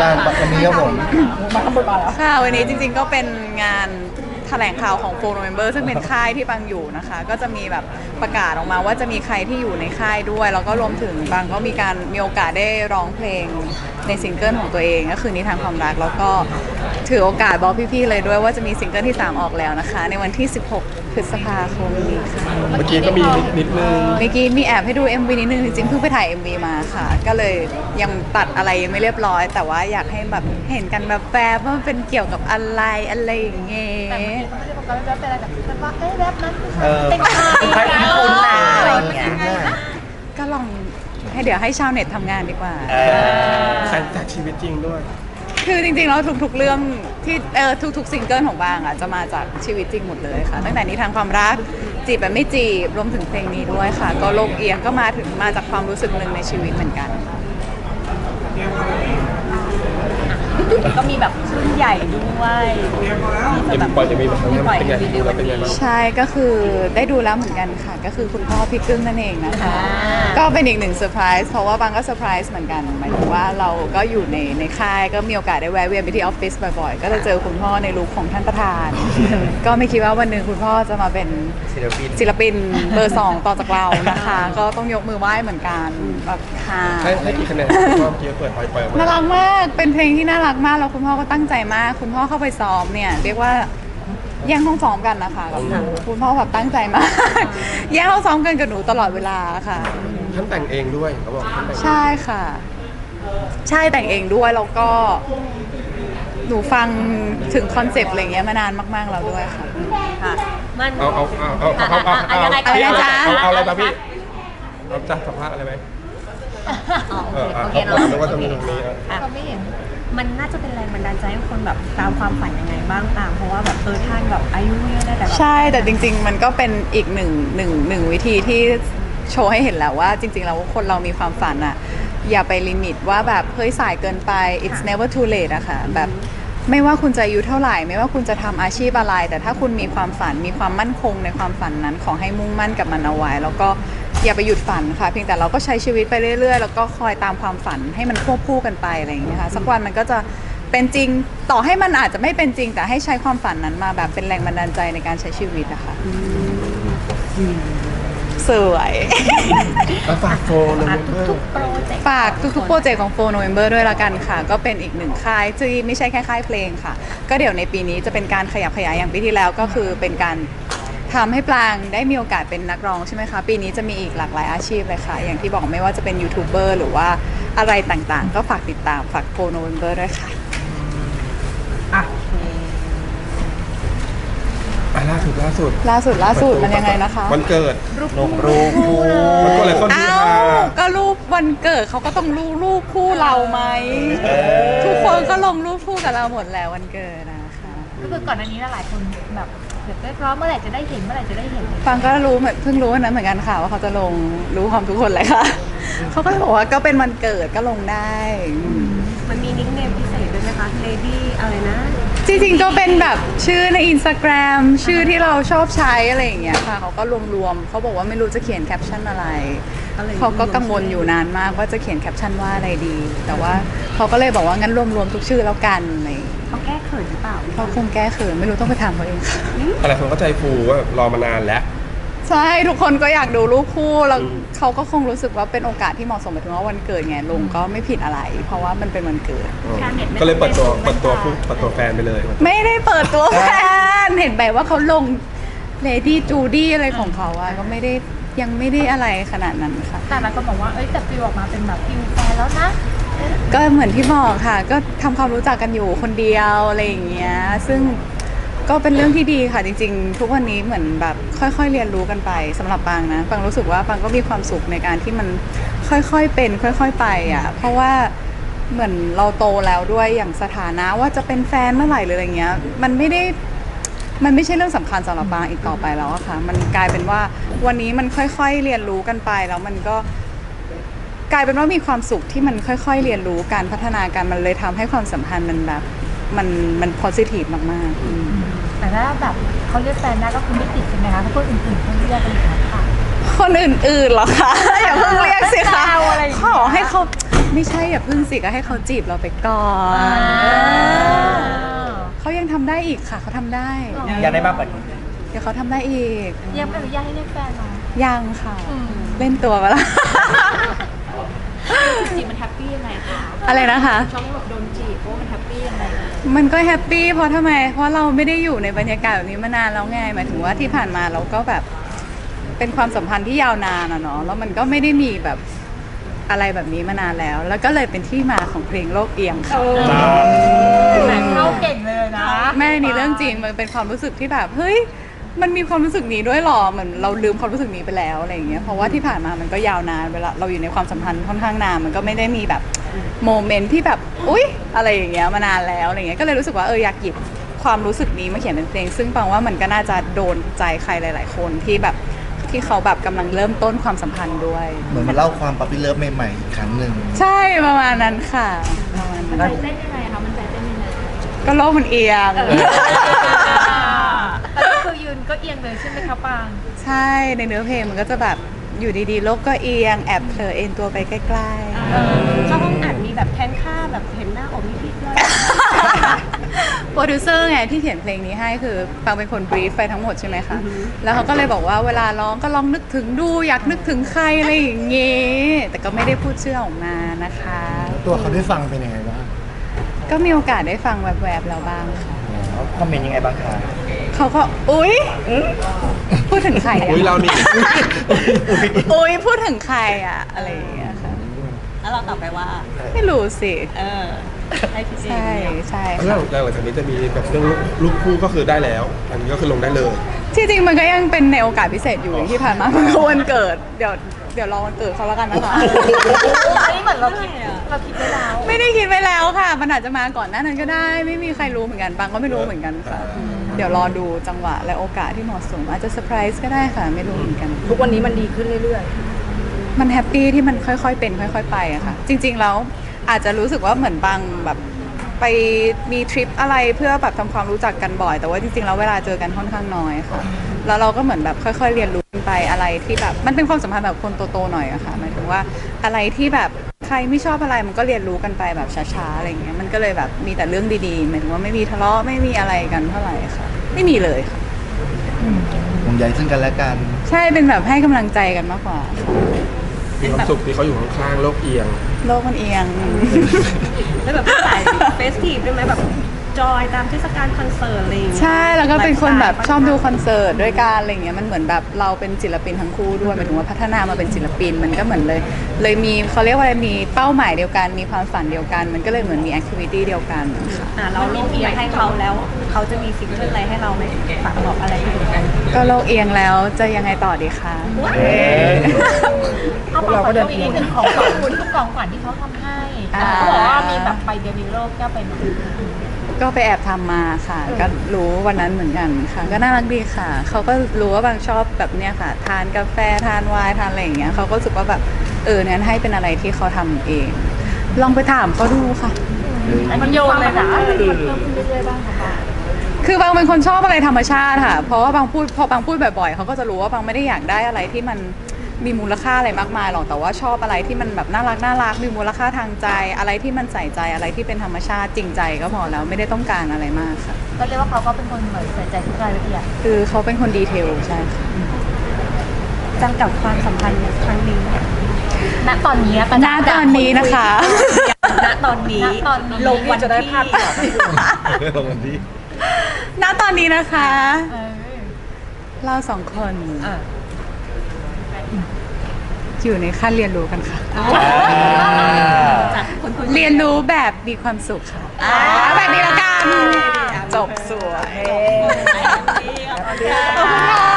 งานวันนี้ครับผม ค่ะวันนี้จริงๆก็เป็นงาน แถลงข่าวของโฟนเมมเบอร์ซึ่งเป็นค่ายที่ปังอยู่นะคะ ก็จะมีแบบประกาศออกมาว่าจะมีใครที่อยู่ในค่ายด้วย แล้วก็รวมถึงปังก็มีการมีโอกาสได้ร้องเพลงในซิงเกิลของตัวเองก็คือนิทานความรักแล้วก็ถือโอกาสบอกพี่ๆเลยด้วยว่าจะมีซิงเกิลที่ 3 ออกแล้วนะคะ ในวันที่ 16 พฤษภาคมนี้ค่ะเมื่อกี้ก็มีนิดนิดนึงเมื่อกี้มีแอบให้ดู MV นิดนึงจริงๆเพิ่งไปถ่าย MV มาค่ะ ก็เลยยังตัดอะไรยังไม่เรียบร้อย แต่ว่าอยากให้แบบเห็นกันแบบแฟบว่ามันเป็นเกี่ยวกับอะไรอะไรอย่างเงี้ยแต่เมื่อกี้ผมก็ไม่ได้เป็นอะไรแต่แบบว่าเอ้ยแรปนั้นเออเป็นใครใครเป็นคุณนะอะไรอย่างเงี้ย ก็ลองให้เดี๋ยวให้ชาวเน็ตทำงานดีกว่า เออ แต่จากชีวิตจริงด้วย คือจริงๆแล้วทุกๆเรื่องที่เออทุกๆซิงเกิลของบางอะจะมาจากชีวิตจริงหมดเลยค่ะ ตั้งแต่นี้ทางความรักจีบแบบไม่จีบรวมถึงเพลงนี้ด้วยค่ะ ก็โลกเอียงก็มาถึงมาจากความรู้สึกหนึ่งในชีวิตเหมือนกัน ก็มีแบบรุ่น ใหญ่ด้วยที่จะแบบปล่อยจะมีแบบนั้นปล่อยเป็นไงรีวิดูวแล้วัวนเป็นไงนี้บ้างใช่ก็คือได้ดูแล้วเหมือนกันค่ะ ก็คือคุณพ่อพี่กึ้งนั่นเองนะคะอ่าก็เป็นอีกหนึ่งเซอร์ไพรส์เพราะว่าบางก็เซอร์ไพรส์เหมือนกันหมายถึงว่าเราก็อยู่ในในค่ายก็มีโอกาสได้แวะเวียนไปที่ออฟฟิศบ่อยๆ ก็จะเจอคุณพ่อในลุคของท่านประธาน ก็ไม่คิดว่าวันหนึ่งคุณพ่อจะมาเป็นศิลปินศิลปินเบอร์สองต่อจากเรานะคะ ก็ต้องยกมือไหว้เหมือนกันแบบค่ะให้ให้กี่คะแนนก็เมื่อกี้เปิดปล่อยปล่อยออกน่ามารักมากเป็นเพลงที่น่ารักมากแล้วคุณพ่อก็ตั้งใจมาก คุณพ่อเข้าไปซ้อมเนี่ยเรียกว่าแย่งห้องซ้อมกันนะคะกับหนูคุณพ่อแบบตั้งใจมากแย่งห้องซ้อมกันกับหนูตลอดเวลาค่ะ ท่านแต่งเองด้วยเขาบอกท่านแต่งใช่ค่ะ ใช่แต่งเองด้วยแล้วก็ หนูฟังถึงคอนเซปต์อะไรเงี้ยมานานมาก ๆ แล้วด้วยค่ะ ค่ะ มัน เอาเอาเอาเอาเอาเอาเอาอะอะอะยังไงก่อนพี่จ๊ะ เอาเอาอะไรมาพี่เอาจะสัมภาษณ์อะไรไหมอ๋อเออโออะเคเขาโอเคบอกเนาะ นึกว่าจะมีตรงนี้อะอะเขาไม่เห็น มันน่าจะเป็นแรงบันดาลใจให้คนแบบตามความฝันยังไงบ้างตาม เพราะว่าแบบเออท่านแบบอายุเยอะแล้วแต่แบบใช่แต่จริง ๆ มันก็เป็นอีกหนึ่งหนึ่งหนึ่งวิธีที่โชว์ให้เห็นแล้วว่า จริง ๆ แล้วคนเรามีความฝันอะอย่าไปลิมิตว่าแบบเฮ้ยสายเกินไป it's never too late อะค่ะแบบไม่ว่าคุณจะอายุเท่าไหร่ ไม่ว่าคุณจะทำอาชีพอะไร แต่ถ้าคุณมีความฝันมีความมั่นคงในความฝันนั้น ขอให้มุ่งมั่นกับมันเอาไว้ แล้วก็ อย่าไปหยุดฝันค่ะ เพียงแต่เราก็ใช้ชีวิตไปเรื่อยๆ แล้วก็คอยตามความฝันให้มันควบคู่กันไปอะไรอย่างเงี้ยค่ะสักวันมันก็จะเป็นจริงต่อให้มันอาจจะไม่เป็นจริง แต่ให้ใช้ความฝันนั้นมาแบบเป็นแรงบันดาลใจในการใช้ชีวิตอะค่ะสวย แล้วฝากโฟนเลยอะเพื่อนทุกๆโปรเจกต์ฝากทุกๆโปรเจกต์ของ4 November ด้วยละกันค่ะ ก็เป็นอีกหนึ่งค่ายที่ไม่ใช่แค่ค่ายเพลงค่ะ ก็เดี๋ยวในปีนี้จะเป็นการขยับขยายอย่างปีที่แล้วก็คือเป็นการ ทำให้ปลางได้มีโอกาสเป็นนักร้องใช่ไหมคะ ปีนี้จะมีอีกหลากหลายอาชีพเลยค่ะ อย่างที่บอกไม่ว่าจะเป็นยูทูบเบอร์หรือว่าอะไรต่างๆ ก็ฝากติดตามฝาก4 November ด้วยค่ะอะล่าสุดล่าสุดล่าสุดล่าสุดมันยังไงนะคะ วันเกิดลงรูปคู่มันก็เลยคนที่อ้ามาวก็รูปวันเกิดเขาก็ต้องรูปรูปคู่เราไหมทุกคนก็ลงรูปคู่กับเราหมดแล้ววันเกิดนะคะ ก็คือก่อนอันนี้หลายคนแบบ เดี๋ยวพร้อมเมื่อไหร่จะได้เห็นเมื่อไหร่จะได้เห็นฟังก็รู้เหมือนเพิ่งรู้วันนั้นเหมือนกันค่ะว่าเขาจะลงรู้ความทุกคนเลยค่ะ เขาก็เลยบอกว่าก็เป็นวันเกิดก็ลงได้อืมมันมีนิกเนมพิเศษด้วยไหมคะ Lady อะไรนะจริงๆก็เป็นแบบชื่อในอินสตาแกรมชื่อที่เราชอบใช้อะไรอย่างเงี้ยค่ะเขาก็รวมๆเขาบอกว่าไม่รู้จะเขียนแคปชั่นอะไร อะไรเขาก็กังวลอยู่นานมากว่าจะเขียนแคปชั่นว่าอะไรดี แต่ว่าเขาก็เลยบอกว่างั้นรวมๆทุกชื่อแล้วกันอะไรอย่างเงี้ยเขาแก้เขิน หรือเปล่าเขาคงแก้เขินไม่รู้ต้องไปถามเขาเองค่ะอะไรคนก็ใจฟูว่าแบบรอมานานแล้ว ใช่ทุกคนก็อยากดูรูปคู่แล้วอืมเขาก็คงรู้สึกว่าเป็นโอกาสที่เหมาะสมหมายถึงว่าวันเกิดไงลงก็ไม่ผิดอะไร เพราะว่ามันเป็นวันเกิด ก็เลยเปิดตัวเปิดตัวคู่เปิดตัวแฟนไปเลย ไม่ได้เปิดตัวแฟนเห็นแบบว่าเขาลงเลดี้จูดี้อะไรของเขาอะก็ไม่ได้ยังไม่ได้อะไรขนาดนั้นค่ะ แต่มันก็บอกว่า เอ้ยแต่ฟิลออกมาเป็นแบบฟิลแฟนแล้วนะ ก็เหมือนที่บอกค่ะ ก็ทำความรู้จักกันอยู่คนเดียวอะไรอย่างเงี้ย ซึ่งก็เป็นเรื่องที่ดีค่ะจริง ๆ ทุกวันนี้เหมือนแบบค่อย ๆ เรียนรู้กันไปสำหรับปังนะปังรู้สึกว่าปังก็มีความสุขในการที่มันค่อยๆเป็น ค่อย ๆ ไปอะเพราะว่าเหมือนเราโตแล้วด้วยอย่างสถานะว่าจะเป็นแฟนเมื่อไหร่หรืออะไรเงี้ย มันไม่ได้มันไม่ใช่เรื่องสำคัญสำหรับบางอีกต่อไปแล้วอะค่ะ มันกลายเป็นว่าวันนี้มันค่อยๆเรียนรู้กันไปแล้วมันก็ กลายเป็นว่ามีความสุขที่มันค่อย ๆ เรียนรู้การพัฒนากันมันเลยทำให้ความสัมพันธ์มันแบบมันมัน positive มากๆอืม แต่ถ้าแบบเขาเรียกแฟนได้ก็คือไม่ติดใช่ไหมคะเพราะคนอื่นๆเขาเรียกกันอีกแล้วค่ะ คนอื่นๆเหรอคะ อย่าเพิ่งเรียกสิคะแซวอะไรอย่างเงี้ยขอให้เขาไม่ใช่อย่าพึ่งสิก็ให้เขาจีบเราไปก่อนอ่าเออเขายังทำได้อีกค่ะเขาทำได้ อยากได้มากกว่านี้เดี๋ยวเขาทำได้อีก ยังอนุญาตให้เรียกแฟนเนาะยังค่ะ เล่นตัวมาละ จีบมันแฮปปี้ยังไงคะอะไรนะคะ ช่องแบบโดนจีบเพราะว่ามันแฮปปี้ยังไงมันก็แฮปปี้เพราะทำไม เพราะเราไม่ได้อยู่ในบรรยากาศแบบนี้มานานแล้วไงหมายถึงว่าที่ผ่านมาเราก็แบบ เป็นความสัมพันธ์ที่ยาวนานอะเนาะแล้วมันก็ไม่ได้มีแบบอะไรแบบนี้มานานแล้ว แล้วก็เลยเป็นที่มาของเพลงโลกเอียงค่ะแหมเข้าเก่งเลยนะ แม่นี่เรื่องจริงมันเป็นความรู้สึกที่แบบเฮ้ย มันมีความรู้สึกนี้ด้วยเหรอเหมือนเราลืมความรู้สึกนี้ไปแล้วอะไรอย่างเงี้ยเพราะว่าที่ผ่านมามันก็ยาวนานเวลาเราอยู่ในความสัมพันธ์ค่อนข้างนานมันก็ไม่ได้มีแบบโมเมนต์ที่แบบอุ๊ยอะไรอย่างเงี้ยมานานแล้วอะไรเงี้ยก็เลยรู้สึกว่าเอออยากหยิบความรู้สึกนี้มาเขียนเป็นเพลง ซึ่งปังว่ามันก็น่าจะโดนใจใครหลาย ๆ คนที่แบบที่เขาแบบกำลังเริ่มต้นความสัมพันธ์ด้วย เหมือนมาเล่าความปั๊ปปี้เลิฟใหม่ๆอีกครั้งหนึ่งใช่ประมาณนั้นค่ะประมาณมันนั้นใจเต้นยังไงคะมันใจเต้นยังไงก็โลกมันเอียงแต่ก็คือ ยืนก็เอียงเลยใช่ไหมคะปาง ใช่ในเนื้อเพลงมันก็จะแบบอยู่ดีๆโลกก็เอียงแอบเผลอเอ็นตัวไปใกล้เออเข้าห้องอัดมีแบบแทนค่าแบบเห็นหน้าอกนิดๆด้วย ๆ โปรดิวเซอร์ไงที่เขียนเพลงนี้ให้คือฟังเป็นคนบรีฟไปทั้งหมดใช่ไหมคะ แล้วเขาก็เลยบอกว่าเวลาร้องก็ลองนึกถึงดู อยากนึกถึงใครอะไรอย่างเงี้ยแต่ก็ไม่ได้พูดชื่อออกมานะคะ ตัวเขาได้ฟังเป็นยังไงบ้างก็มีโอกาสได้ฟังแวบๆแล้วบ้างค่ะ คอมเมนต์ยังไงบ้างคะเขาก็อุ๊ยพูดถึงใครอะอุ้ยเรานี่ อุ๊ยพูดถึงใครอะอะไรอย่างเงี้ยค่ะแล้วเราตอบไปว่า ไม่รู้สิ เออให้พี่เจใช่ใช่หลัค่ะงหลังจากนี้จะมีแบบเรื่องลูกคู่ก็คือได้แล้ว อันนี้ก็คือลงได้เลย ที่จริงมันก็ยังเป็นในโอกาสพิเศษอยู่อย่างที่ผ่านมา มันก็วันเกิด เดี๋ยว เดี๋ยวรอวันเกิดเขาแล้วกันนะคะ อันนี้เหมือนเราคิดเราคิดไว้แล้วไม่ได้คิดไว้แล้วค่ะ มันอาจจะมาก่อนหน้านั้นก็ได้ ไม่มีใครรู้เหมือนกันบางก็ไม่รู้เหมือนกันค่ะ เดี๋ยวรอดูจังหวะและโอกาสที่เหมาะสม อาจจะเซอร์ไพรส์ก็ได้ค่ะ ไม่รู้เหมือนกัน ทุกวันนี้มันดีขึ้นเรื่อยมันแฮปปี้ที่มันค่อยๆเป็น ค่อย ๆ ไปอะค่ะ จริง ๆ แล้วอาจจะรู้สึกว่าเหมือนบางแบบไปมีทริปอะไรเพื่อแบบทำความรู้จักกันบ่อย แต่ว่าจริงๆแล้วเวลาเจอกันค่อนข้างน้อยค่ะ แล้วเราก็เหมือนแบบค่อย ๆ เรียนรู้กันไปอะไรที่แบบมันเป็นความสัมพันธ์แบบคนโตๆหน่อยอะค่ะหมายถึงว่าอะไรที่แบบใครไม่ชอบอะไรมันก็เรียนรู้กันไปแบบช้าๆอะไรอย่างเงี้ยมันก็เลยแบบมีแต่เรื่องดีๆหมายถึงว่าไม่มีทะเลาะไม่มีอะไรกันเท่าไหร่ค่ะไม่มีเลยค่ะห่วงใยซึ่งกันและกัน ใช่เป็นแบบให้กำลังใจกันมากกว่ามีความสุขที่เขาอยู่ข้างๆโลกเอียง โลกมันเอียงๆแล้วแบบสายเฟสทีฟด้วยไหมแบบ จอยตามเทศกาลคอนเสิร์ตอะไรอย่างเงี้ยใช่แล้วก็เป็นคนแบบไลฟ์สไตล์ชอบดูคอนเสิร์ตด้วยกันอะไรเงี้ยมันเหมือนแบบเราเป็นศิลปินทั้งคู่ด้วยหมายถึงว่าพัฒนามาเป็นศิลปินมันก็เหมือนเลย เลยมีเขาเรียกว่าอะไรมีเป้าหมายเดียวกันมีความฝันเดียวกัน มันก็เลยเหมือนมีแอคทิวิตี้เดียวกันค่ะอะเราลงเอียงให้เขาแล้ว เขาจะมีซิงเกิลอะไรให้เราไหมฝากบอกอะไรอยู่กันก็โลกเอียงแล้วจะยังไงต่อดีคะเขาบอกว่าตัวเองเป็นของขวัญคุณทุกของขวัญที่เขาทำให้เขาบอกว่ามีแบบไปเดนิโลกแก้วไปหมด ก็ไปแอบทำมาค่ะ ก็รู้วันนั้นเหมือนกันค่ะ ก็น่ารักดีค่ะ เขาก็รู้ว่าบางชอบแบบเนี้ยค่ะ ทานกาแฟทานไวน์ทานอะไรอย่างเงี้ยเขาก็รู้สึกว่าแบบเออนั้นให้เป็นอะไรที่เขาทำเอง ลองไปถามเขาดูค่ะมันโยนเลยนะมันเพิ่มขึ้นเรื่อยๆบ้างค่ะคือบางเป็นคนชอบอะไรธรรมชาติค่ะ เพราะว่าบางพูดพอบางพูดบ่อยๆเขาก็จะรู้ว่าบางไม่ได้อยากได้อะไรที่มัน มีมูลค่าอะไรมากมายหรอกแต่ว่าชอบอะไรที่มันแบบน่ารักน่ารักมีมูลค่าทางใจ อะไรที่มันใส่ใจอะไรที่เป็นธรรมชาติจริงใจก็พอแล้วไม่ได้ต้องการอะไรมากค่ะ ก็เรียกว่าเขาก็เป็นคนเหมือนใส่ใจทุกรายละเอียดคือเขาเป็นคนดีเทลใช่ค่ะจังกับความสัมพันธ์ครั้งนี้ณตอนนี้ณตอนนี้นะคะณตอนนี้ณตอนนี้ลงวันที่ลงกันที่ณตอนนี้นะคะเออเราสองคน อะอยู่ในขั้นเรียนรู้กันค่ะจากคนคนเรียนรู้แบบมีความสุขค่ะแบบนี้ละกันจบสวยนี้